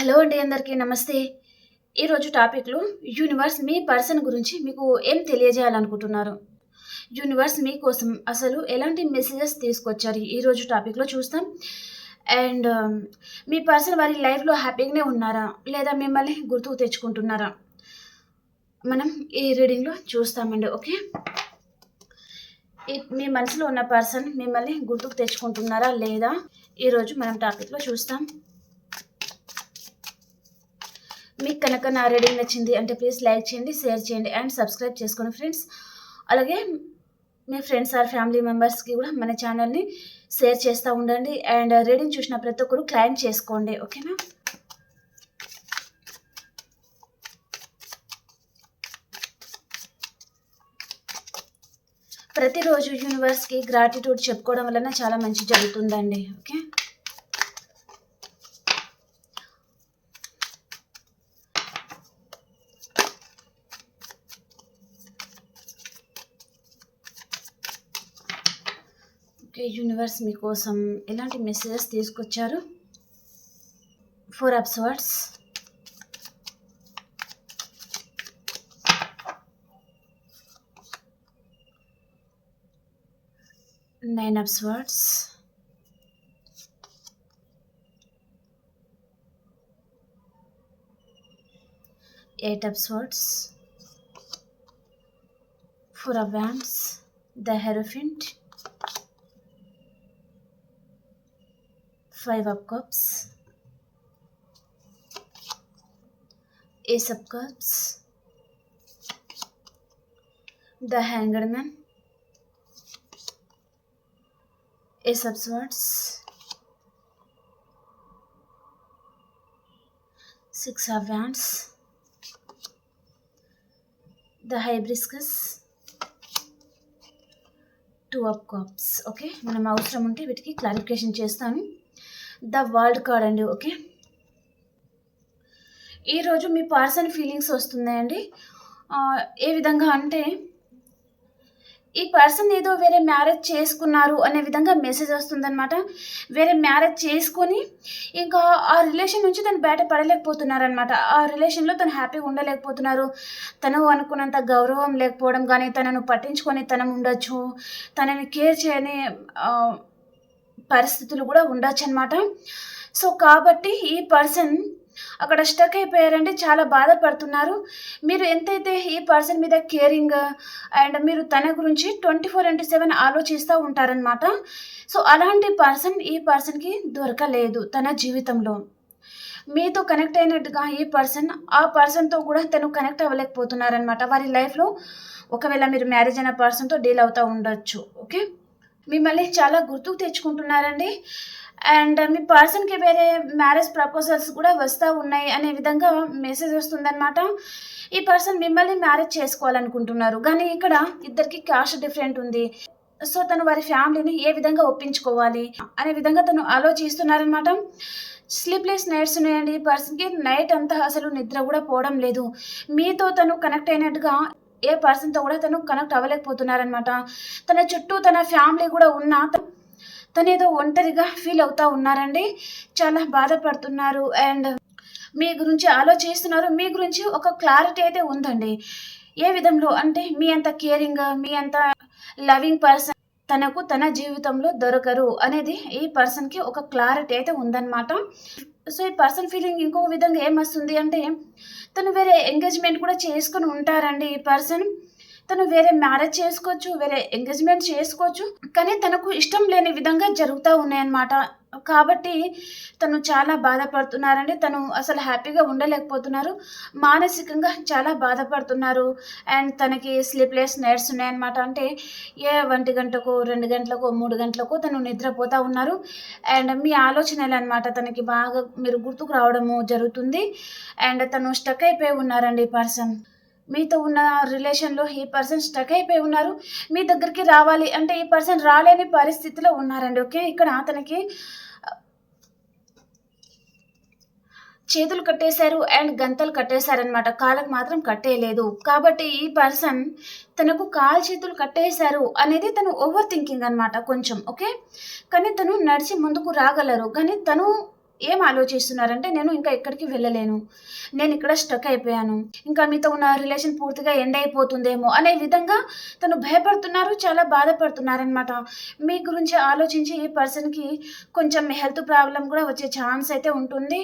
Hello అండి అందరికీ నమస్తే. ఈరోజు టాపిక్లో యూనివర్స్ మీ పర్సన్ గురించి మీకు ఏం తెలియజేయాలనుకుంటున్నారు? యూనివర్స్ మీకోసం అసలు ఎలాంటి మెసేజెస్ తీసుకొచ్చారు? ఈరోజు టాపిక్లో చూస్తాం. అండ్ మీ పర్సన్ వారి లైఫ్లో హ్యాపీగానే ఉన్నారా? లేదా మిమ్మల్ని గుర్తుకు తెచ్చుకుంటున్నారా? మనం ఈ రీడింగ్లో చూస్తామండి ఓకే? ఈ- మీ మనసులో ఉన్న పర్సన్ మిమ్మల్ని గుర్తుకు తెచ్చుకుంటున్నారా లేదా? ఈరోజు మనం టాపిక్లో చూస్తాం. మీకు కనుక నా రీడింగ్ నచ్చింది అంటే ప్లీజ్ లైక్ చేయండి షేర్ చేయండి అండ్ సబ్స్క్రైబ్ చేసుకోండి ఫ్రెండ్స్ అలాగే మీ ఫ్రెండ్స్ ఆర్ ఫ్యామిలీ మెంబర్స్కి కూడా మన ఛానల్ని షేర్ చేస్తూ ఉండండి అండ్ రీడింగ్ చూసిన ప్రతి ఒక్కరు క్లైమ్ చేసుకోండి ఓకేనా ప్రతిరోజు యూనివర్స్కి గ్రాటిట్యూడ్ చెప్పుకోవడం వలన చాలా మంచి జరుగుతుందండి ఓకే ఓకే యూనివర్స్ మీకోసం ఎలాంటి మెసేజెస్ తీసుకొచ్చారు? Four of swords nine of swords eight of swords four of wands the hierophant. Five of cups ace of cups the hanged man ace of swords six of wands the hibiscus two of cups okay మనం అవసరం ఉంటే వీటికి clarification చేస్తాను the world card అండి okay? ఈరోజు మీ person feelings వస్తున్నాయండి. ఏ విధంగా అంటే ఈ పర్సన్ ఏదో వేరే మ్యారేజ్ చేసుకున్నారు అనే విధంగా మెసేజ్ వస్తుందన్నమాట. వేరే మ్యారేజ్ చేసుకొని ఇంకా ఆ రిలేషన్ నుంచి తను బయట పడలేకపోతున్నారనమాట ఆ రిలేషన్లో తను హ్యాపీగా ఉండలేకపోతున్నారు. తను అనుకున్నంత గౌరవం లేకపోవడం కానీ తనను పట్టించుకొని తనం ఉండొచ్చు. తనని కేర్ చేయని పరిస్థితులు కూడా ఉండొచ్చు అనమాట సో కాబట్టి ఈ పర్సన్ అక్కడ స్టక్ అయిపోయారంటే చాలా బాధపడుతున్నారు. మీరు ఎంతైతే ఈ పర్సన్ మీద కేరింగ్ అండ్ మీరు తన గురించి ట్వంటీ ఫోర్ ఇంటూ సెవెన్ ఆలోచిస్తూ ఉంటారనమాట సో అలాంటి పర్సన్ ఈ పర్సన్కి దొరకలేదు తన జీవితంలో. మీతో కనెక్ట్ అయినట్టుగా ఈ పర్సన్ ఆ పర్సన్తో కూడా తను కనెక్ట్ అవ్వలేకపోతున్నారనమాట వారి లైఫ్లో ఒకవేళ మీరు మ్యారేజ్ అయిన పర్సన్తో డీల్ అవుతూ ఉండొచ్చు. ఓకే? మిమ్మల్ని చాలా గుర్తుకు తెచ్చుకుంటున్నారండి. అండ్ మీ పర్సన్కి వేరే మ్యారేజ్ ప్రపోజల్స్ కూడా వస్తూ ఉన్నాయి అనే విధంగా మెసేజ్ వస్తుందన్నమాట. ఈ పర్సన్ మిమ్మల్ని మ్యారేజ్ చేసుకోవాలనుకుంటున్నారు. కానీ ఇక్కడ ఇద్దరికి క్యాస్ట్ డిఫరెంట్ ఉంది. సో తను వారి ఫ్యామిలీని ఏ విధంగా ఒప్పించుకోవాలి అనే విధంగా తను ఆలోచిస్తున్నారనమాట స్లీప్లెస్ నైట్స్ ఉన్నాయండి ఈ పర్సన్కి. నైట్ అంతా అసలు నిద్ర కూడా పోవడం లేదు. మీతో తను కనెక్ట్ అయినట్టుగా ఏ పర్సన్తో కూడా తను కనెక్ట్ అవ్వలేకపోతున్నారనమాట తన చుట్టూ తన ఫ్యామిలీ కూడా ఉన్నా తను ఏదో ఒంటరిగా ఫీల్ అవుతా ఉన్నారండి. చాలా బాధపడుతున్నారు. అండ్ మీ గురించి ఆలోచిస్తున్నారు. మీ గురించి ఒక క్లారిటీ అయితే ఉందండి. ఏ విధంలో? అంటే మీ అంత కేరింగ్ మీ అంత లవింగ్ పర్సన్ తనకు తన జీవితంలో దొరకరు అనేది ఈ పర్సన్కి ఒక క్లారిటీ అయితే ఉందన్నమాట. సో ఈ పర్సన్ ఫీలింగ్ ఇంకో విధంగా ఏమొస్తుంది అంటే తను వేరే ఎంగేజ్మెంట్ కూడా చేసుకుని ఉంటారండి ఈ పర్సన్. తను వేరే మ్యారేజ్ చేసుకోవచ్చు వేరే ఎంగేజ్మెంట్ చేసుకోవచ్చు కానీ తనకు ఇష్టం లేని విధంగా జరుగుతూ ఉన్నాయన్నమాట. కాబట్టి తను చాలా బాధపడుతున్నారండి. తను అసలు హ్యాపీగా ఉండలేకపోతున్నారు. మానసికంగా చాలా బాధపడుతున్నారు. అండ్ తనకి స్లీప్లెస్ నైట్స్ ఉన్నాయన్నమాట. అంటే ఏ ఒంటి గంటకు రెండు గంటలకు మూడు గంటలకు తను నిద్రపోతూ ఉన్నారు. అండ్ మీ ఆలోచనలు అనమాట తనకి బాగా మీరు గుర్తుకు రావడము జరుగుతుంది. అండ్ తను స్టక్ అయిపోయి ఉన్నారండి ఈ పర్సన్. మీతో ఉన్న రిలేషన్లో ఈ పర్సన్ స్టక్ అయిపోయి ఉన్నారు. మీ దగ్గరికి రావాలి అంటే ఈ పర్సన్ రాలేని పరిస్థితిలో ఉన్నారండి ఓకే? ఇక్కడ అతనికి చేతులు కట్టేశారు అండ్ గంతలు కట్టేశారనమాట కాళ్ళకు మాత్రం కట్టేయలేదు. కాబట్టి ఈ పర్సన్ తనకు కాలు చేతులు కట్టేశారు అనేది తను ఓవర్ థింకింగ్ అనమాట కొంచెం ఓకే? కానీ తను నడిచి ముందుకు రాగలరు. కానీ తను ఏం ఆలోచిస్తున్నారంటే నేను ఇంకా ఎక్కడికి వెళ్ళలేను. నేను ఇక్కడ స్టక్ అయిపోయాను. ఇంకా మీతో ఉన్న రిలేషన్ పూర్తిగా ఎండ్ అయిపోతుందేమో అనే విధంగా తను భయపడుతున్నారు చాలా బాధపడుతున్నారనమాట మీ గురించి ఆలోచించి ఈ పర్సన్కి కొంచెం హెల్త్ ప్రాబ్లం కూడా వచ్చే ఛాన్స్ అయితే ఉంటుంది.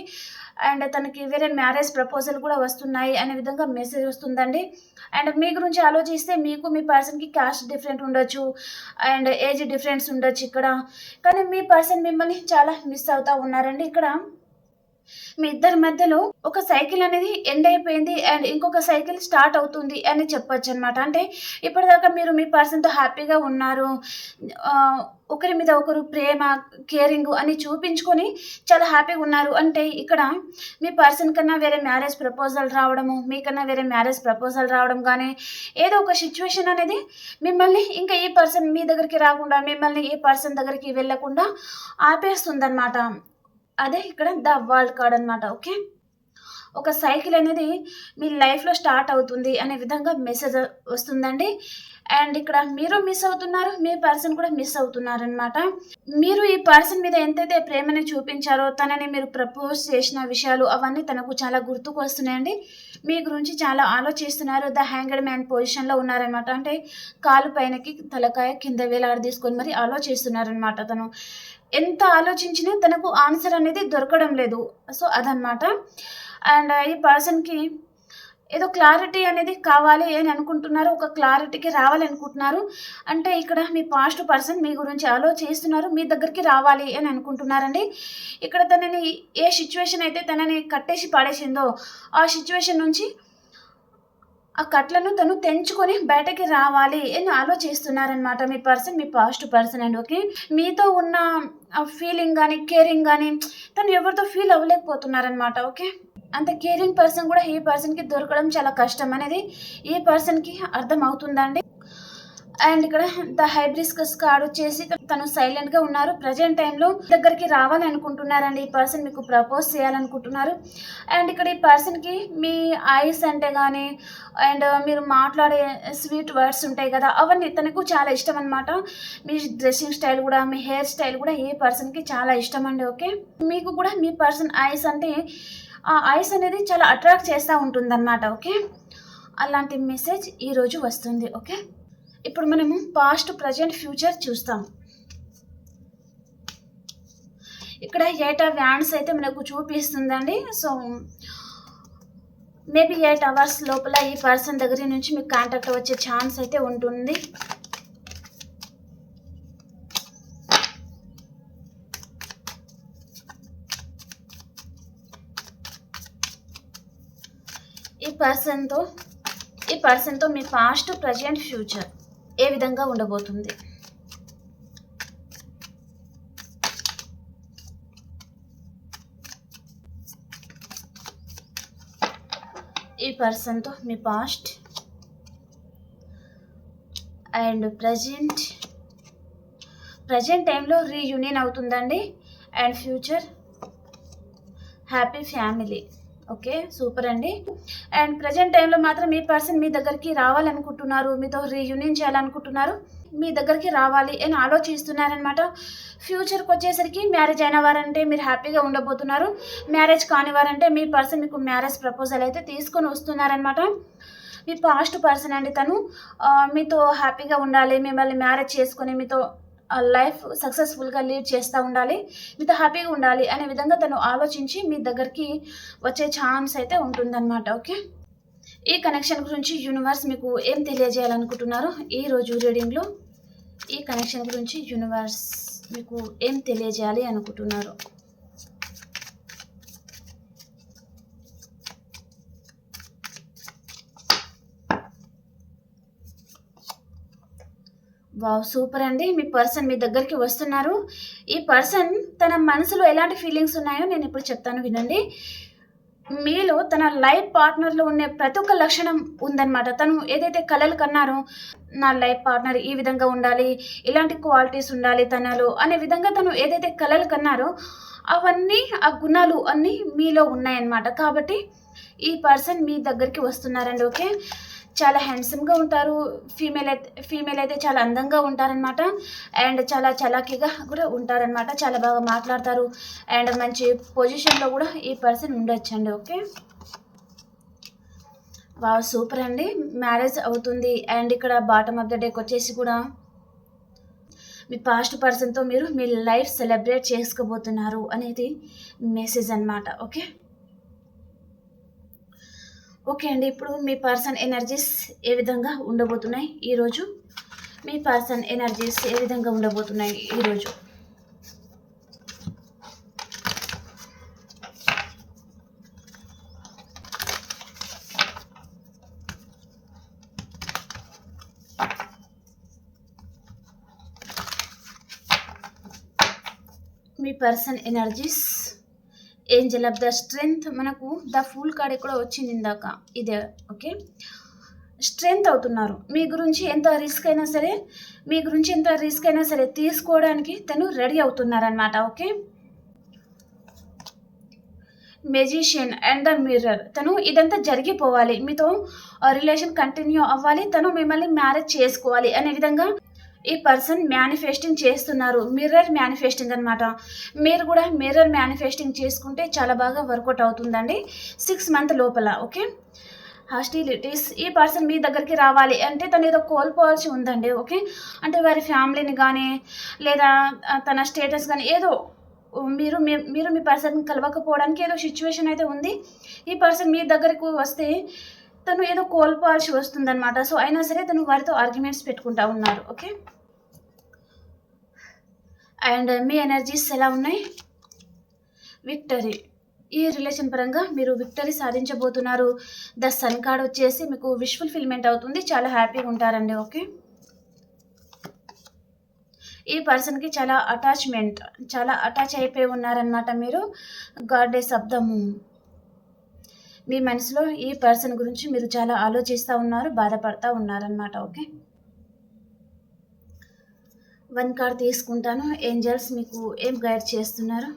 అండ్ తనకి వేరే మ్యారేజ్ ప్రపోజల్ కూడా వస్తున్నాయి అనే విధంగా మెసేజ్ వస్తుందండి. అండ్ మీ గురించి ఆలోచిస్తే మీకు మీ పర్సన్కి క్యాస్ట్ డిఫరెంట్ ఉండొచ్చు. అండ్ ఏజ్ డిఫరెన్స్ ఉండొచ్చు ఇక్కడ. కానీ మీ పర్సన్ మిమ్మల్ని చాలా మిస్ అవుతూ ఉన్నారండి ఇక్కడ. మీ ఇద్దరి మధ్యలో ఒక సైకిల్ అనేది ఎండ్ అయిపోయింది అండ్ ఇంకొక సైకిల్ స్టార్ట్ అవుతుంది అని చెప్పొచ్చు అనమాట అంటే ఇప్పటిదాకా మీరు మీ పర్సన్తో హ్యాపీగా ఉన్నారు ఒకరి మీద ఒకరు ప్రేమ కేరింగ్ అని చూపించుకొని చాలా హ్యాపీగా ఉన్నారు. అంటే ఇక్కడ మీ పర్సన్ కన్నా వేరే మ్యారేజ్ ప్రపోజల్ రావడము మీకన్నా వేరే మ్యారేజ్ ప్రపోజల్ రావడం కానీ ఏదో ఒక సిచ్యువేషన్ అనేది మిమ్మల్ని ఇంకా ఈ పర్సన్ మీ దగ్గరికి రాకుండా మిమ్మల్ని ఈ పర్సన్ దగ్గరికి వెళ్ళకుండా ఆపేస్తుందన్నమాట. అదే ఇక్కడ ద వరల్డ్ కార్డ్ అనమాట ఓకే? ఒక సైకిల్ అనేది మీ లైఫ్లో స్టార్ట్ అవుతుంది అనే విధంగా మెసేజ్ వస్తుందండి. అండ్ ఇక్కడ మీరు మిస్ అవుతున్నారు మీ పర్సన్ కూడా మిస్ అవుతున్నారనమాట మీరు ఈ పర్సన్ మీద ఎంతైతే ప్రేమని చూపించారో తనని మీరు ప్రపోజ్ చేసిన విషయాలు అవన్నీ తనకు చాలా గుర్తుకు వస్తున్నాయండి. మీ గురించి చాలా ఆలోచిస్తున్నారు. ద హ్యాంగడ్ మ్యాన్ పొజిషన్లో ఉన్నారనమాట అంటే కాలు పైనకి తలకాయ కింద వేలాడ తీసుకొని మరి ఆలోచిస్తున్నారనమాట తను. ఎంత ఆలోచించినా తనకు ఆన్సర్ అనేది దొరకడం లేదు. సో అదనమాట అండ్ ఈ పర్సన్కి ఏదో క్లారిటీ అనేది కావాలి అని అనుకుంటున్నారు. ఒక క్లారిటీకి రావాలనుకుంటున్నారు. అంటే ఇక్కడ మీ పాస్ట్ పర్సన్ మీ గురించి ఆలోచిస్తున్నారు మీ దగ్గరికి రావాలి అని అనుకుంటున్నారండి. ఇక్కడ తనని ఏ సిచ్యువేషన్ అయితే తనని కట్టేసి పడేసిందో ఆ సిచ్యువేషన్ నుంచి ఆ కట్లను తను తెంచుకొని బయటకి రావాలి అని ఆలోచిస్తున్నారనమాట మీ పర్సన్ మీ పాస్ట్ పర్సన్ అండ్ ఓకే? మీతో ఉన్న ఫీలింగ్ కానీ కేరింగ్ కానీ తను ఎవరితో ఫీల్ అవ్వలేకపోతున్నారనమాట ఓకే? అంత కేరింగ్ పర్సన్ కూడా ఈ పర్సన్కి దొరకడం చాలా కష్టం. అనేది ఈ పర్సన్కి అర్థం అవుతుందండి అండ్ ఇక్కడ ద హైబ్రిస్కస్ కార్డ్ వచ్చేసి తను సైలెంట్గా ఉన్నారు. ప్రజెంట్ టైంలో దగ్గరికి రావాలని అనుకుంటున్నారండి ఈ పర్సన్ మీకు ప్రపోజ్ చేయాలనుకుంటున్నారు. అండ్ ఇక్కడ ఈ పర్సన్కి మీ ఐస్ అంటే కానీ అండ్ మీరు మాట్లాడే స్వీట్ వర్డ్స్ ఉంటాయి కదా అవన్నీ తనకు చాలా ఇష్టం అనమాట మీ డ్రెస్సింగ్ స్టైల్ కూడా మీ హెయిర్ స్టైల్ కూడా ఏ పర్సన్కి చాలా ఇష్టం అండి ఓకే? మీకు కూడా మీ పర్సన్ ఐస్ అంటే ఆ ఐస్ అనేది చాలా అట్రాక్ట్ చేస్తూ ఉంటుందన్నమాట ఓకే? అలాంటి మెసేజ్ ఈరోజు వస్తుంది ఓకే? ఇప్పుడు మనము పాస్ట్ ప్రజెంట్ ఫ్యూచర్ చూస్తాం ఇక్కడ ఎయిట్ వ్యాన్స్ అయితే మనకు చూపిస్తుందండి. సో మేబీ ఎయిట్ అవర్స్ లోపల ఈ పర్సన్ దగ్గర నుంచి మీకు కాంటాక్ట్ వచ్చే ఛాన్స్ అయితే ఉంటుంది. ఈ పర్సన్తో ఈ పర్సన్తో మీ పాస్ట్ ప్రజెంట్ ఫ్యూచర్ ఏ విధంగా ఉండబోతుంది? ఈ పర్సన్తో మీ పాస్ట్ అండ్ ప్రజెంట్ ప్రజెంట్ టైంలో రీయూనియన్ అవుతుందండి. And future happy family. Okay super అండి. అండ్ ప్రజెంట్ టైంలో మాత్రం మీ పర్సన్ మీ దగ్గరికి రావాలనుకుంటున్నారు మీతో రీయూనియన్ చేయాలనుకుంటున్నారు మీ దగ్గరికి రావాలి అని ఆలోచిస్తున్నారనమాట ఫ్యూచర్కి వచ్చేసరికి మ్యారేజ్ అయిన వారంటే మీరు హ్యాపీగా ఉండబోతున్నారు. మ్యారేజ్ కాని వారంటే మీ పర్సన్ మీకు మ్యారేజ్ ప్రపోజల్ అయితే తీసుకొని వస్తున్నారనమాట మీ పాస్ట్ పర్సన్ అండి తను. మీతో హ్యాపీగా ఉండాలి మిమ్మల్ని మ్యారేజ్ చేసుకొని మీతో లైఫ్ సక్సెస్ఫుల్గా లీడ్ చేస్తూ ఉండాలి మీతో హ్యాపీగా ఉండాలి అనే విధంగా తను ఆలోచించి మీ దగ్గరికి వచ్చే ఛాన్స్ అయితే ఉంటుందన్నమాట ఓకే? ఈ కనెక్షన్ గురించి యూనివర్స్ మీకు ఏం తెలియజేయాలనుకుంటున్నారు ఈ రోజు రీడింగ్లో? ఈ కనెక్షన్ గురించి యూనివర్స్ మీకు ఏం తెలియజేయాలి అనుకుంటున్నారు? వావ్ సూపర్ అండి. మీ పర్సన్ మీ దగ్గరికి వస్తున్నారు. ఈ పర్సన్ తన మనసులో ఎలాంటి ఫీలింగ్స్ ఉన్నాయో నేను ఇప్పుడు చెప్తాను వినండి. మీలో తన లైఫ్ పార్ట్నర్లో ఉండే ప్రతి ఒక్క లక్షణం ఉందన్నమాట. తను ఏదైతే కలలు కన్నారో నా లైఫ్ పార్ట్నర్ ఈ విధంగా ఉండాలి ఇలాంటి క్వాలిటీస్ ఉండాలి తనలో అనే విధంగా తను ఏదైతే కలలు కన్నారో అవన్నీ ఆ గుణాలు అన్నీ మీలో ఉన్నాయన్నమాట. కాబట్టి ఈ పర్సన్ మీ దగ్గరికి వస్తున్నారండి ఓకే? చాలా హ్యాండ్సమ్గా ఉంటారు. ఫీమేల్ అయితే ఫీమేల్ అయితే చాలా అందంగా ఉంటారనమాట అండ్ చాలా చలాకీగా కూడా ఉంటారనమాట చాలా బాగా మాట్లాడతారు. అండ్ మంచి పొజిషన్లో కూడా ఈ పర్సన్ ఉండొచ్చండి ఓకే వా సూపర్ అండి. మ్యారేజ్ అవుతుంది. అండ్ ఇక్కడ బాటమ్ ఆఫ్ ద డేకి వచ్చేసి కూడా మీ పాస్ట్ పర్సన్తో మీరు మీ లైఫ్ సెలబ్రేట్ చేసుకోబోతున్నారు అనేది మెసేజ్ అన్నమాట ఓకే ఓకే అండి ఇప్పుడు మీ పర్సన్ ఎనర్జీస్ ఏ విధంగా ఉండబోతున్నాయి ఈరోజు? మీ పర్సన్ ఎనర్జీస్ ఏ విధంగా ఉండబోతున్నాయి ఈరోజు? మీ person energies angel of the strength మనకు ద ఫుల్ కార్డ్ కూడా వచ్చింది ఇందాక. ఇదే ఓకే స్ట్రెంగ్త్ అవుతున్నారు. మీ గురించి ఎంత రిస్క్ అయినా సరే మీ గురించి ఎంత రిస్క్ అయినా సరే తీసుకోవడానికి తను ready అవుతున్నారనమాట okay magician and the mirror తను ఇదంతా జరిగిపోవాలి. మీతో రిలేషన్ కంటిన్యూ అవ్వాలి. తను మిమ్మల్ని మ్యారేజ్ చేసుకోవాలి అనే విధంగా ఈ పర్సన్ మేనిఫెస్టింగ్ చేస్తున్నారు మిర్రర్ మేనిఫెస్టింగ్ అనమాట మీరు కూడా మిర్రర్ మేనిఫెస్టింగ్ చేసుకుంటే చాలా బాగా వర్కౌట్ అవుతుందండి. సిక్స్ మంత్ లోపల ఓకే హాస్టిలిటీస్ ఈ పర్సన్ మీ దగ్గరికి రావాలి అంటే తను ఏదో కోల్పోవాల్సి ఉందండి ఓకే అంటే వారి ఫ్యామిలీని కానీ లేదా తన స్టేటస్ కానీ ఏదో మీరు మీ మీరు మీ పర్సన్ కలవకపోవడానికి ఏదో సిచ్యువేషన్ అయితే ఉంది. ఈ పర్సన్ మీ దగ్గరకు వస్తే తను ఏదో కోల్పోవాల్సి వస్తుందన్నమాట. సో అయినా సరే తను వారితో ఆర్గ్యుమెంట్స్ పెట్టుకుంటా ఉన్నారు ఓకే అండ్ మీ ఎనర్జీస్ ఎలా ఉన్నాయి? విక్టరీ ఈ రిలేషన్ పరంగా మీరు విక్టరీ సాధించబోతున్నారు. ద సన్ కార్డ్ వచ్చేసి మీకు విష్ ఫుల్ఫిల్మెంట్ అవుతుంది. చాలా హ్యాపీగా ఉంటారండి ఓకే ఈ పర్సన్కి చాలా అటాచ్మెంట్ చాలా అటాచ్ అయిపోయి ఉన్నారనమాట మీరు. గాడ్డెస్ ఆఫ్ ద మూన్ మీ మనసులో ఈ పర్సన్ గురించి మీరు చాలా ఆలోచిస్తూ ఉన్నారు బాధపడతా ఉన్నారనమాట ఓకే వన్ కార్డ్ తీసుకుంటాను. ఏంజల్స్ మీకు ఏం గైడ్ చేస్తున్నారు?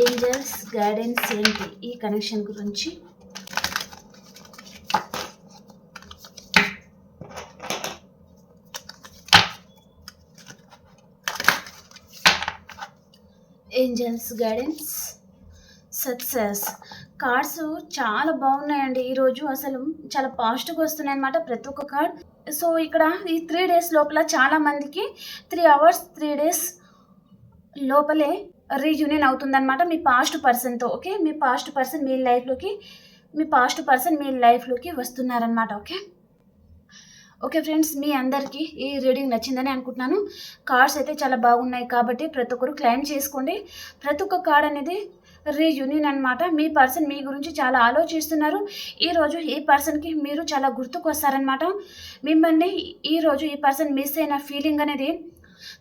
ఏంజల్స్ గైడెన్స్ ఏంటి ఈ కనెక్షన్ గురించి? Angels guidance success. కార్డ్స్ చాలా బాగున్నాయండి ఈరోజు. అసలు చాలా పాజిటివ్గా వస్తున్నాయి అనమాట ప్రతి ఒక్క కార్డ్. సో ఇక్కడ ఈ త్రీ డేస్ లోపల చాలా మందికి త్రీ అవర్స్ త్రీ డేస్ లోపలే రీయూనియన్ అవుతుందన్నమాట మీ పాస్ట్ పర్సన్తో ఓకే? మీ పాస్ట్ పర్సన్ మీ లైఫ్లోకి మీ పాస్ట్ పర్సన్ మీ లైఫ్లోకి వస్తున్నారనమాట ఓకే? ఓకే ఫ్రెండ్స్ మీ అందరికీ ఈ రీడింగ్ నచ్చిందని అనుకుంటున్నాను. కార్డ్స్ అయితే చాలా బాగున్నాయి కాబట్టి ప్రతి ఒక్కరు క్లైమ్ చేసుకోండి. ప్రతి ఒక్క కార్డ్ అనేది రీయూనియన్ అనమాట మీ పర్సన్ మీ గురించి చాలా ఆలోచిస్తున్నారు. ఈరోజు ఈ పర్సన్కి మీరు చాలా గుర్తుకు వస్తారనమాట మిమ్మల్ని ఈరోజు ఈ పర్సన్ మిస్ అయిన ఫీలింగ్ అనేది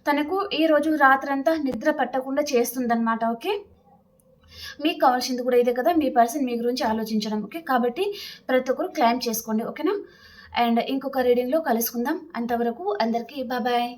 తనకు ఈరోజు రాత్రంతా నిద్ర పట్టకుండా చేస్తుందన్నమాట ఓకే? మీకు కావాల్సింది కూడా ఇదే కదా మీ పర్సన్ మీ గురించి ఆలోచించడం ఓకే? కాబట్టి ప్రతి ఒక్కరు క్లైమ్ చేసుకోండి ఓకేనా? అండ్ ఇంకొక రీడింగ్లో కలుసుకుందాం. అంతవరకు అందరికీ బాబాయ్